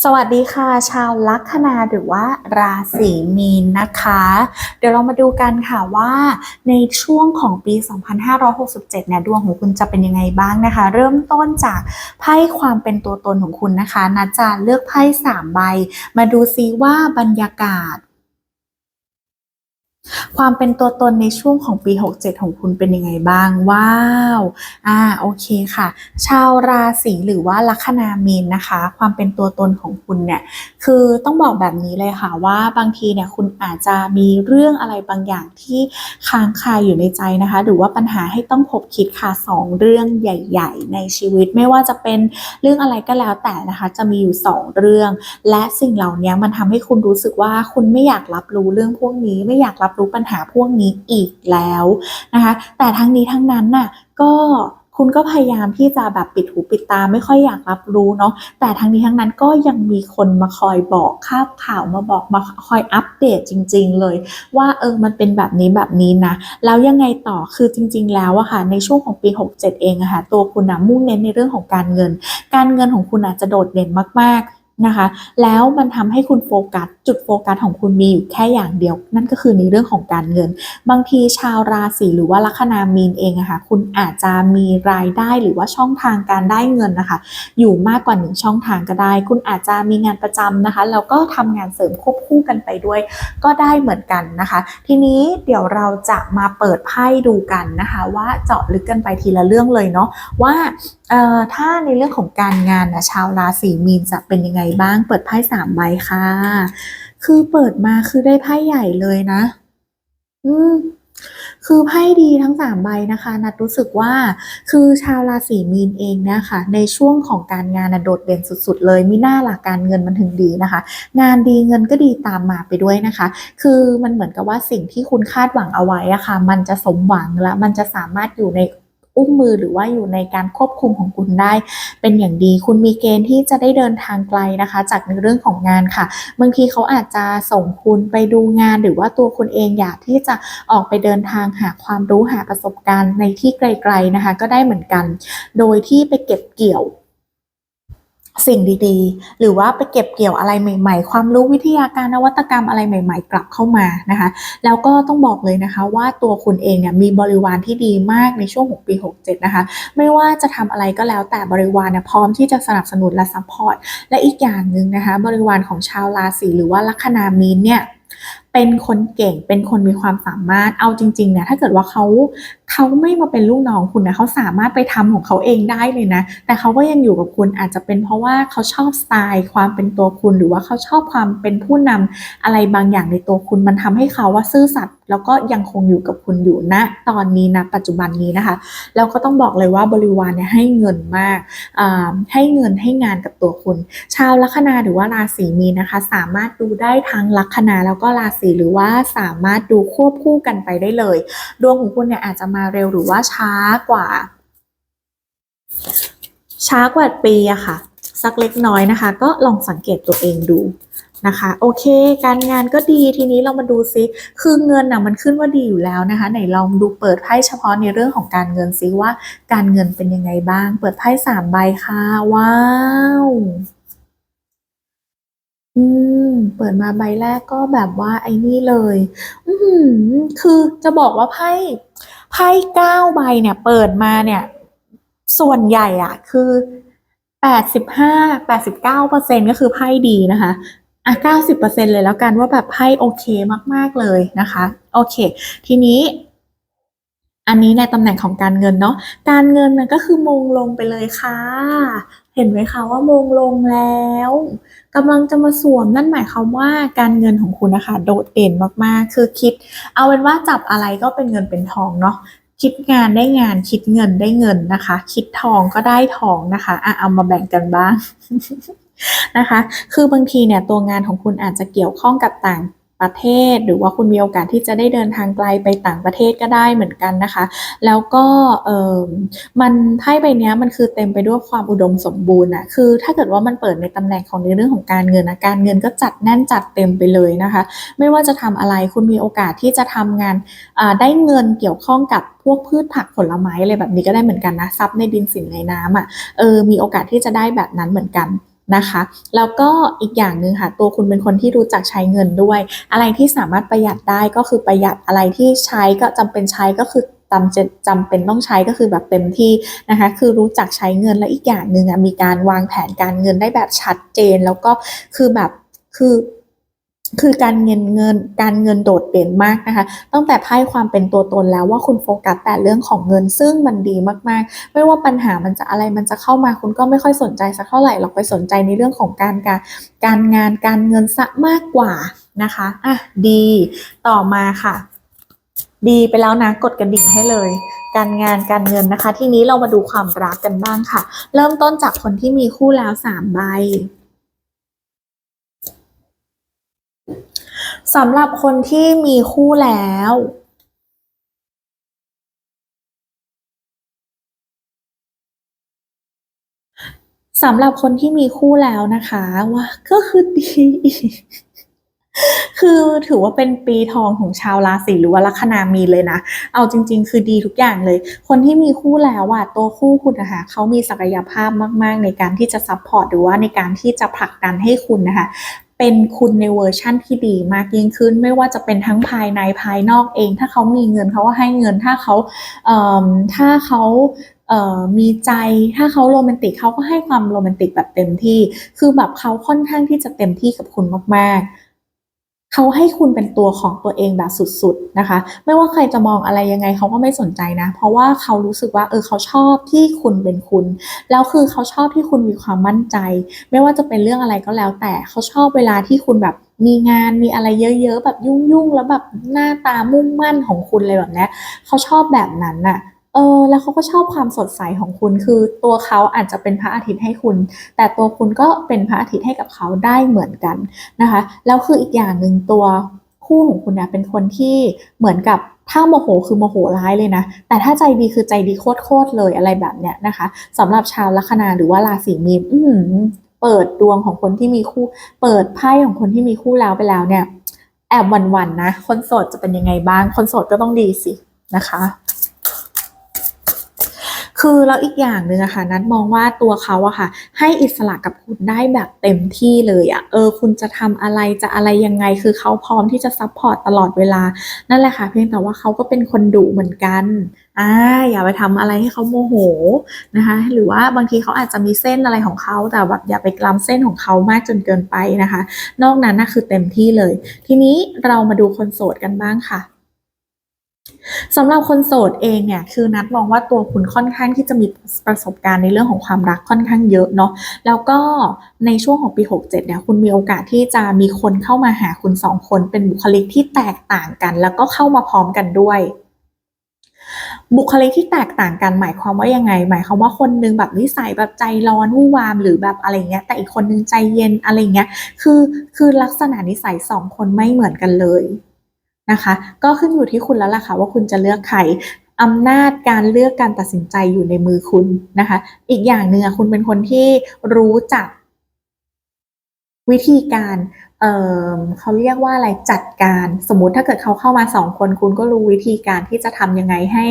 สวัสดีค่ะ ชาวลัคนาหรือว่าราศีมีนนะคะ เดี๋ยวเรามาดูกันค่ะว่าในช่วงของปี 2567 เนี่ยดวงของคุณจะเป็นยังไงบ้างนะคะ เริ่มต้นจากไพ่ความเป็นตัวตนของคุณนะคะนัดจะเลือกไพ่3ใบ มาดูซิว่าบรรยากาศ ความเป็นตัวตนในช่วงของปี 67 ของคุณเป็นยังไงบ้าง ว้าว อ่า โอเคค่ะ ชาวราศีหรือว่าลัคนามีนนะคะ ความเป็นตัวตนของคุณเนี่ย คือต้องบอกแบบนี้เลยค่ะว่าบางทีเนี่ยคุณอาจจะมีเรื่องอะไรบางอย่างที่ค้างคาอยู่ในใจนะคะ หรือว่าปัญหาให้ต้องคบคิดค่ะสองเรื่องใหญ่ ๆ ในชีวิต ไม่ว่าจะเป็นเรื่องอะไรก็แล้วแต่นะคะ จะมีอยู่สองเรื่อง และสิ่งเหล่านี้มันทำให้คุณรู้สึกว่าคุณไม่อยากรับรู้เรื่องพวกนี้ ไม่อยากรับรู้ปัญหาพวกนี้อีกแล้วนะคะ แต่ทั้งนี้ทั้งนั้นน่ะก็คุณก็พยายามที่จะแบบปิดหูปิดตาไม่ค่อยอยากรับรู้เนาะแต่ทั้งนี้ทั้งนั้นก็ยังมีคนมาคอยบอกข่าวข่าวมาบอกมาคอยอัปเดตจริง ๆ เลย ว่าเออมันเป็นแบบนี้แบบนี้นะแล้วยังไงต่อคือจริง ๆ แล้วอะค่ะในช่วงของปี 67 เองอะค่ะตัวคุณนะมุ่งเน้นในเรื่องของการเงิน การเงินของคุณอาจจะโดดเด่นมากๆ นะคะ แล้วมันทำให้คุณโฟกัส จุดโฟกัสของคุณมีอยู่แค่อย่างเดียว นั่นก็คือในเรื่องของการเงิน บางทีชาวราศีหรือว่าลัคนามีนเองอะค่ะคุณอาจจะมีรายได้หรือว่าช่องทางการได้เงินนะคะ อยู่มากกว่าหนึ่งช่องทางก็ได้ คุณอาจจะมีงานประจำนะคะแล้วก็ทำงานเสริมควบคู่กันไปด้วย ก็ได้เหมือนกันนะคะ ทีนี้เดี๋ยวเราจะมาเปิดไพ่ดูกันนะคะ ว่าเจาะลึกกันไปทีละเรื่องเลยเนาะว่าถ้าในเรื่องของการงานนะชาวราศีมีนจะเป็นยังไงบ้าง เปิดไพ่สามใบค่ะ คือเปิดมาคือได้ไพ่ใหญ่เลยนะ อืมคือไพ่ดีทั้งสามใบนะคะ นัดรู้สึกว่าคือชาวราศีมีนเองเนะคะ ในช่วงของการงานนะโดดเด่นสุดๆ เลยมีหน้าหลักการเงินมันถึงดีนะคะ งานดีเงินก็ดีตามมาไปด้วยนะคะ คือมันเหมือนกับว่าสิ่งที่คุณคาดหวังเอาไว้อะค่ะ มันจะสมหวังและมันจะสามารถอยู่ใน อุ้มมือหรือว่าอยู่ในการควบคุมของคุณได้ เป็นอย่างดีคุณมีเกณฑ์ที่จะได้เดินทางไกลนะคะ จากในเรื่องของงานค่ะ บางทีเขาอาจจะส่งคุณไปดูงาน หรือว่าตัวคุณเองอยากที่จะออกไปเดินทางหาความรู้หาประสบการณ์ในที่ไกล ๆนะคะ ก็ได้เหมือนกัน โดยที่ไปเก็บเกี่ยว สิ่งดีๆ หรือว่าไปเก็บเกี่ยวอะไรใหม่ ๆ ความรู้วิทยาการนวัตกรรมอะไรใหม่ ๆ กลับเข้ามานะคะ แล้วก็ต้องบอกเลยนะคะว่าตัวคุณเองเนี่ยมีบริวารที่ดีมากในช่วงของปี 67 นะคะ ไม่ว่าจะทำอะไรก็แล้วแต่บริวารเนี่ยพร้อมที่จะสนับสนุนและซัพพอร์ตและอีกอย่างหนึ่งนะคะ บริวารของชาวราศีหรือว่าลัคนามีนเนี่ย เป็นคนเก่ง เป็นคนมีความสามารถ เอาจริงๆเนี่ยถ้าเกิดว่าเขาเขาไม่มาเป็นลูกน้องคุณนะเขาสามารถไปทำของเขาเองได้เลยนะ แต่เขาก็ยังอยู่กับคุณอาจจะเป็นเพราะว่าเขาชอบสไตล์ความเป็นตัวคุณ หรือว่าเขาชอบความเป็นผู้นำอะไรบางอย่างในตัวคุณ มันทำให้เขาว่าซื่อสัตย์แล้วก็ยังคงอยู่กับคุณอยู่ณตอนนี้นะปัจจุบันนี้นะคะแล้วก็ต้องบอกเลยว่าบริวารเนี่ยให้เงินมากอ่าให้เงินให้งานกับตัวคุณ ชาวลัคนาหรือว่าราศีมีนนะคะ สามารถดูได้ทั้งลัคนาแล้วก็ราศีหรือว่าสามารถดูควบคู่กันไปได้เลย ดวงของคุณเนี่ยอาจจะมาเร็วหรือว่าช้ากว่า ช้ากว่าปีอะค่ะ สักเล็กน้อยนะคะ ก็ลองสังเกตตัวเองดูนะคะโอเค การงานก็ดีทีนี้เรามาดูซิคือเงินน่ะมันขึ้นว่าดีอยู่แล้วนะคะ ไหนลองดูเปิดไพ่เฉพาะในเรื่องของการเงินซิว่า การเงินเป็นยังไงบ้าง เปิดไพ่สามใบค่ะ ว้าว อืม เปิดมาใบแรกก็แบบว่าไอ้นี่เลย อือหือ คือจะบอกว่าไพ่ ไพ่เก้าใบเนี่ย เปิดมาเนี่ย ส่วนใหญ่อะคือแปดสิบห้าแปดสิบเก้าเปอร์เซ็นก็คือไพ่ดีนะคะอะเก้าสิบเปอร์เซ็นเลยแล้วกันว่าแบบไพ่โอเคมาก ๆ เลยนะคะ โอเค ทีนี้ อันนี้ในตำแหน่งของการเงินเนาะ การเงินนะก็คือมงลงไปเลยค่ะ เห็นไหมคะว่ามงลงแล้วกำลังจะมาสวมนั่นหมายความว่าการเงินของคุณนะคะ โดดเด่นมากๆ คือคิด เอาเป็นว่าจับอะไรก็เป็นเงินเป็นทองเนาะคิดงานได้งานคิดเงินได้เงินนะคะ คิดทองก็ได้ทองนะคะอะเอามาแบ่งกันบ้างนะคะ คือบางทีเนี่ยตัวงานของคุณอาจจะเกี่ยวข้องกับต่าง ประเทศ หรือว่าคุณมีโอกาสที่จะได้เดินทางไกลไปต่างประเทศก็ได้เหมือนกันนะคะ แล้วก็เออมันไพ่ใบเนี้ยมันคือเต็มไปด้วยความอุดมสมบูรณ์อะคือถ้าเกิดว่ามันเปิดในตำแหน่งของในเรื่องของการเงินนะการเงินก็จัดแน่นจัดเต็มไปเลยนะคะ ไม่ว่าจะทำอะไรคุณมีโอกาสที่จะทำงานได้เงินเกี่ยวข้องกับพวกพืชผักผลไม้อะไรแบบนี้ก็ได้เหมือนกันนะทรัพย์ในดินสินในน้ำอะเออมีโอกาสที่จะได้แบบนั้นเหมือนกัน นะคะ แล้วก็อีกอย่างหนึ่งค่ะตัวคุณเป็นคนที่รู้จักใช้เงินด้วย อะไรที่สามารถประหยัดได้ก็คือประหยัดอะไรที่ใช้ก็จำเป็นใช้ก็คือจำเป็นจำเป็นต้องใช้ก็คือแบบเต็มที่นะคะคือรู้จักใช้เงินและอีกอย่างหนึ่งมีการวางแผนการเงินได้แบบชัดเจน แล้วก็คือแบบคือ คือการเงินเงินการเงินโดดเด่นมากนะคะ ตั้งแต่ไพ่ความเป็นตัวตนแล้วว่าคุณโฟกัสแต่เรื่องของเงินซึ่งมันดีมากๆ ไม่ว่าปัญหามันจะอะไรมันจะเข้ามาคุณก็ไม่ค่อยสนใจสักเท่าไหร่หรอกไปสนใจในเรื่องของการการการงานการเงินซะมากกว่านะคะอะดีต่อมาค่ะ ดีไปแล้วนะกดกระดิ่งให้เลยการงานการเงินนะคะ ทีนี้เรามาดูความรักกันบ้างค่ะ เริ่มต้นจากคนที่มีคู่แล้วสามใบ สำหรับคนที่มีคู่แล้วสำหรับคนที่มีคู่แล้วนะคะว่าก็คือดี คือถือว่าเป็นปีทองของชาวราศีหรือว่าลัคนามีเลยนะ เอาจริง ๆ คือดีทุกอย่างเลย คนที่มีคู่แล้วอะตัวคู่คุณนะคะเขามีศักยภาพมาก ๆ ในการที่จะซัพพอร์ตหรือว่าในการที่จะผลักดันให้คุณนะคะ เป็นคุณในเวอร์ชั่นที่ดีมากยิ่งขึ้น ไม่ว่าจะเป็นทั้งภายในภายนอกเอง ถ้าเขามีเงินเขาก็ให้เงินถ้าเขาเถ้าเขาเมีใจถ้าเขาโรแมนติกเขาก็ให้ความโรแมนติกแบบเต็มที่ คือแบบเขาค่อนข้างที่จะเต็มที่กับคุณมากๆ เขาให้คุณเป็นตัวของตัวเองแบบสุดๆนะคะ ไม่ว่าใครจะมองอะไรยังไงเขาก็ไม่สนใจนะ เพราะว่าเขารู้สึกว่าเออเขาชอบที่คุณเป็นคุณ แล้วคือเขาชอบที่คุณมีความมั่นใจ ไม่ว่าจะเป็นเรื่องอะไรก็แล้ว แต่เขาชอบเวลาที่คุณแบบมีงานมีอะไรเยอะๆแบบยุ่งๆแล้วแบบหน้าตามุ่งมั่นของคุณเลยแบบนี้เขาชอบแบบนั้นน่ะ เออแล้วเขาก็ชอบความสดใสของคุณคือตัวเขาอาจจะเป็นพระอาทิตย์ให้คุณ แต่ตัวคุณก็เป็นพระอาทิตย์ให้กับเขาได้เหมือนกันนะคะแล้วคืออีกอย่างหนึ่งตัวคู่ของคุณเนี่ยเป็นคนที่เหมือนกับถ้าโมโหคือโมโหร้ายเลยนะ แต่ถ้าใจดีคือใจดีโคตรๆเลยอะไรแบบเนี้ยนะคะสำหรับชาวลัคนาหรือว่าราศีมีนเปิดดวงของคนที่มีคู่ เปิดไพ่ของคนที่มีคู่แล้วไปแล้วเนี่ย แอบหวั่นๆนะ คนโสดจะเป็นยังไงบ้าง คนโสดก็ต้องดีสินะคะ คือแล้วอีกอย่างหนึ่งอะค่ะนัดมองว่าตัวเขาอะค่ะ ให้อิสระกับคุณได้แบบเต็มที่เลยอะเออคุณจะทำอะไรจะอะไรยังไง คือเขาพร้อมที่จะซัพพอร์ตตลอดเวลานั่นแหละค่ะ เพียงแต่ว่าเขาก็เป็นคนดุเหมือนกันอ่าอย่าไปทำอะไรให้เขาโมโหนะคะ หรือว่าบางทีเขาอาจจะมีเส้นอะไรของเขาแต่แบบอย่าไปกล้ำเส้นของเขามากจนเกินไปนะคะ นอกนั้นน่ะคือเต็มที่เลย ทีนี้เรามาดูคนโสดกันบ้างค่ะ สำหรับคนโสดเองเนี่ยคือนัดมองว่าตัวคุณค่อนข้างที่จะมีประสบการณ์ในเรื่องของความรักค่อนข้างเยอะเนาะแล้วก็ในช่วงของปี 67เนี่ยคุณมีโอกาสที่จะมีคนเข้ามาหาคุณสองคนเป็นบุคลิกที่แตกต่างกัน แล้วก็เข้ามาพร้อมกันด้วยบุคลิกที่แตกต่างกันหมายความว่ายังไง หมายความว่าคนนึงแบบนิสัยแบบใจร้อนวู่วามหรือแบบอะไรเงี้ยแต่อีกคนนึงใจเย็นอะไรเงี้ยคือคือลักษณะนิสัยสองคนไม่เหมือนกันเลย นะคะ ก็ขึ้นอยู่ที่คุณแล้วล่ะค่ะว่าคุณจะเลือกใครอำนาจการเลือกการตัดสินใจอยู่ในมือคุณนะคะ อีกอย่างหนึ่งคุณเป็นคนที่รู้จักวิธีการเออเขาเรียกว่าอะไรจัดการ สมมติถ้าเกิดเขาเข้ามาสองคนคุณก็รู้วิธีการที่จะทำยังไงให้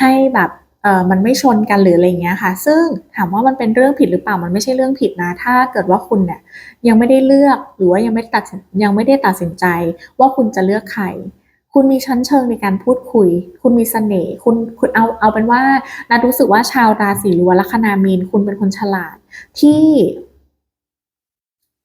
ให้แบบ เออมันไม่ชนกันหรืออะไรเงี้ยค่ะ ซึ่งถามว่ามันเป็นเรื่องผิดหรือเปล่ามันไม่ใช่เรื่องผิดนะ ถ้าเกิดว่าคุณเนี่ยยังไม่ได้เลือกหรือว่ายังไม่ตัดยังไม่ได้ตัดสินใจ ว่าคุณจะเลือกใครคุณมีชั้นเชิงในการพูดคุย คุณมีเสน่ห์คุณคุณเอาเอาเป็นว่านัดรู้สึกว่าชาวราศีหรือว่าลัคนามีน คุณเป็นคนฉลาดที่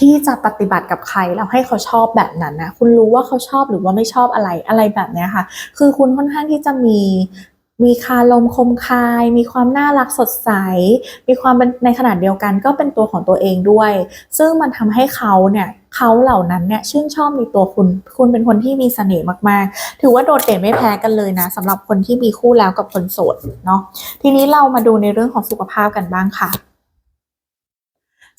ที่จะปฏิบัติกับใครแล้วให้เขาชอบแบบนั้นนะคุณรู้ว่าเขาชอบหรือว่าไม่ชอบอะไรอะไรแบบเนี้ยค่ะ คือคุณค่อนข้างที่จะมี มีคารมคมคาย มีความน่ารักสดใส มีความเป็นในขนาดเดียวกันก็เป็นตัวของตัวเองด้วย ซึ่งมันทำให้เขาเนี่ยเขาเหล่านั้นเนี่ยชื่นชอบในตัวคุณ คุณเป็นคนที่มีเสน่ห์มากๆ ถือว่าโดดเด่นไม่แพ้กันเลยนะสำหรับคนที่มีคู่แล้วกับคนโสดเนาะทีนี้เรามาดูในเรื่องของสุขภาพกันบ้างค่ะ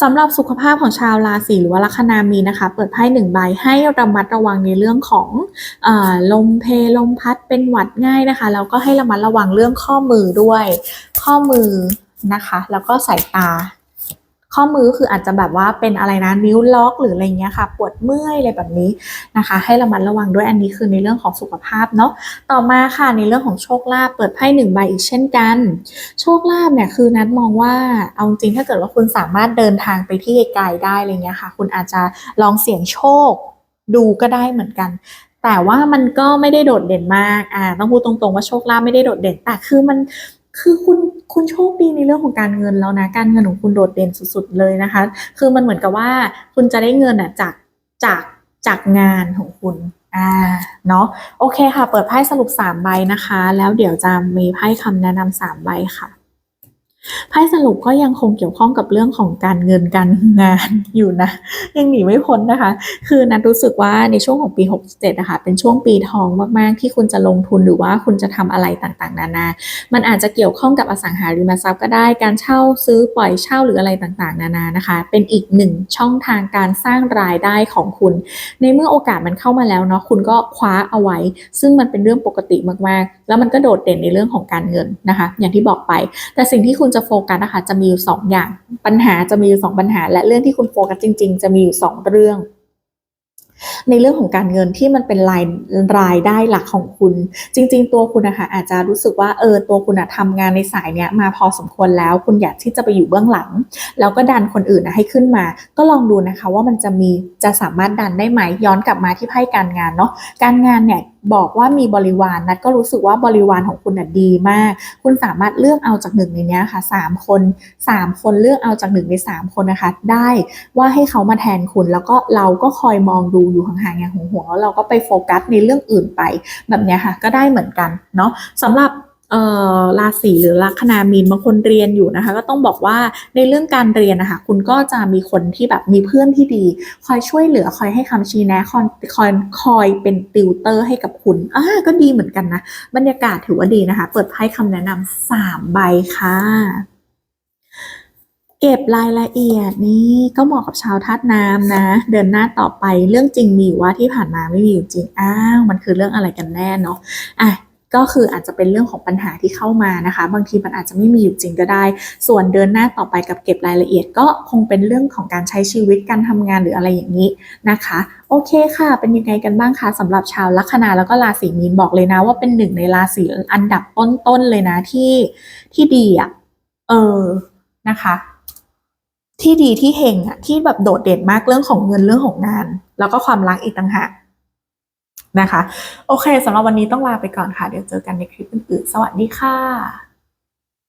สำหรับสุขภาพของชาวราศีหรือว่าลัคนามีนะคะ เปิดไพ่หนึ่งใบให้ระมัดระวังในเรื่องของอลมเพลลมพัดเป็นหวัดง่ายนะคะแล้วก็ให้ระมัดระวังเรื่องข้อมือด้วย ข้อมือนะคะ แล้วก็สายตา ข้อมือคืออาจจะแบบว่าเป็นอะไรนะนิ้วล็อกหรืออะไรเงี้ยค่ะ ปวดเมื่อยอะไรแบบนี้นะคะ ให้ระมัดระวังด้วยอันนี้คือในเรื่องของสุขภาพเนาะต่อมาค่ะในเรื่องของโชคลาภเปิดไพ่หนึ่งใบอีกเช่นกัน โชคลาภเนี่ยคือนัดมองว่าเอาจริงถ้าเกิดว่าคุณสามารถเดินทางไปที่ไกลได้อะไรเงี้ยค่ะ คุณอาจจะลองเสี่ยงโชคดูก็ได้เหมือนกันแต่ว่ามันก็ไม่ได้โดดเด่นมาก อ่า ต้องพูดตรงๆว่าโชคลาภไม่ได้โดดเด่น แต่คือมัน คือคุณคุณโชคดีในเรื่องของการเงินแล้วนะการเงินของคุณโดดเด่นสุดๆเลยนะคะ คือมันเหมือนกับว่าคุณจะได้เงินอะจากจากจากงานของคุณอ่าเนาะโอเคค่ะ เปิดไพ่สรุป3ใบนะคะ แล้วเดี๋ยวจะมีไพ่คำแนะนำสามใบค่ะ ไพ่สรุปก็ยังคงเกี่ยวข้องกับเรื่องของการเงินการงานอยู่นะ ยังหนีไม่พ้นนะคะ คือนัทรู้สึกว่าในช่วงของปี 67นะคะเป็นช่วงปีทองมากๆ ที่คุณจะลงทุนหรือว่าคุณจะทำอะไรต่างๆ นานา มันอาจจะเกี่ยวข้องกับอสังหาริมทรัพย์ก็ได้การเช่าซื้อปล่อยเช่าหรืออะไรต่างๆ นานานะคะ เป็นอีกหนึ่งช่องทางการสร้างรายได้ของคุณ ในเมื่อโอกาสมันเข้ามาแล้วเนาะคุณก็คว้าเอาไว้ ซึ่งมันเป็นเรื่องปกติมากๆ แล้วมันก็โดดเด่นในเรื่องของการเงินนะคะ อย่างที่บอกไป แต่สิ่งที่คุณจะโฟกัสนะคะจะมีอยู่สองอย่าง ปัญหาจะมีอยู่สองปัญหา และเรื่องที่คุณโฟกัสจริง ๆ จะมีอยู่สองเรื่อง ในเรื่องของการเงินที่มันเป็นรายรายได้หลักของคุณ จริง ๆ ตัวคุณนะคะอาจจะรู้สึกว่าเออตัวคุณอะทำงานในสายเนี้ยมาพอสมควรแล้ว คุณอยากที่จะไปอยู่เบื้องหลัง แล้วก็ดันคนอื่นนะให้ขึ้นมา ก็ลองดูนะคะว่ามันจะมีจะสามารถดันได้ไหมย้อนกลับมาที่ไพ่การงานเนาะการงานเนี่ยบอกว่ามีบริวารนัดก็รู้สึกว่าบริวารของคุณน่ะดีมาก คุณสามารถเลือกเอาจากหนึ่งในนี้ค่ะสามคนสามคนเลือกเอาจากหนึ่งในสามคนนะคะ ได้ว่าให้เขามาแทนคุณแล้วก็เราก็คอยมองดูอยู่ห่างๆอย่างห่วงๆแล้วเราก็ไปโฟกัสในเรื่องอื่นไป แบบนี้ค่ะก็ได้เหมือนกันเนาะสำหรับราศีหรือลัคนามีนบางคนเรียนอยู่นะคะ ก็ต้องบอกว่าในเรื่องการเรียนนะคะคุณก็จะมีคนที่แบบมีเพื่อนที่ดี คอยช่วยเหลือคอยให้คำชี้แนะคอยคอยคอยเป็นติวเตอร์ให้กับคุณอ่าก็ดีเหมือนกันนะ บรรยากาศถือว่าดีนะคะ เปิดไพ่คำแนะนำสามใบค่ะ เก็บรายละเอียดนี่ก็เหมาะกับชาวธาตุน้ำนะ เดินหน้าต่อไปเรื่องจริงมีว่าที่ผ่านมาไม่มีอยู่จริงอ้าวมันคือเรื่องอะไรกันแน่เนาะอะก็คืออาจจะเป็นเรื่องของปัญหาที่เข้ามานะคะ บางทีมันอาจจะไม่มีอยู่จริงก็ได้ ส่วนเดินหน้าต่อไปกับเก็บรายละเอียด ก็คงเป็นเรื่องของการใช้ชีวิตการทำงานหรืออะไรอย่างนี้นะคะ โอเคค่ะ เป็นยังไงกันบ้างคะสำหรับชาวลัคนาแล้วก็ราศีมีนบอกเลยนะว่าเป็นหนึ่งในราศีอันดับต้นๆเลยนะที่ที่ดีอะเออนะคะ ที่ดีที่เฮงอะที่แบบโดดเด่นมากเรื่องของเงินเรื่องของงาน แล้วก็ความรักอีกต่างหากนะคะ โอเคสำหรับวันนี้ต้องลาไปก่อนค่ะ เดี๋ยวเจอกันในคลิปอื่นๆ สวัสดีค่ะ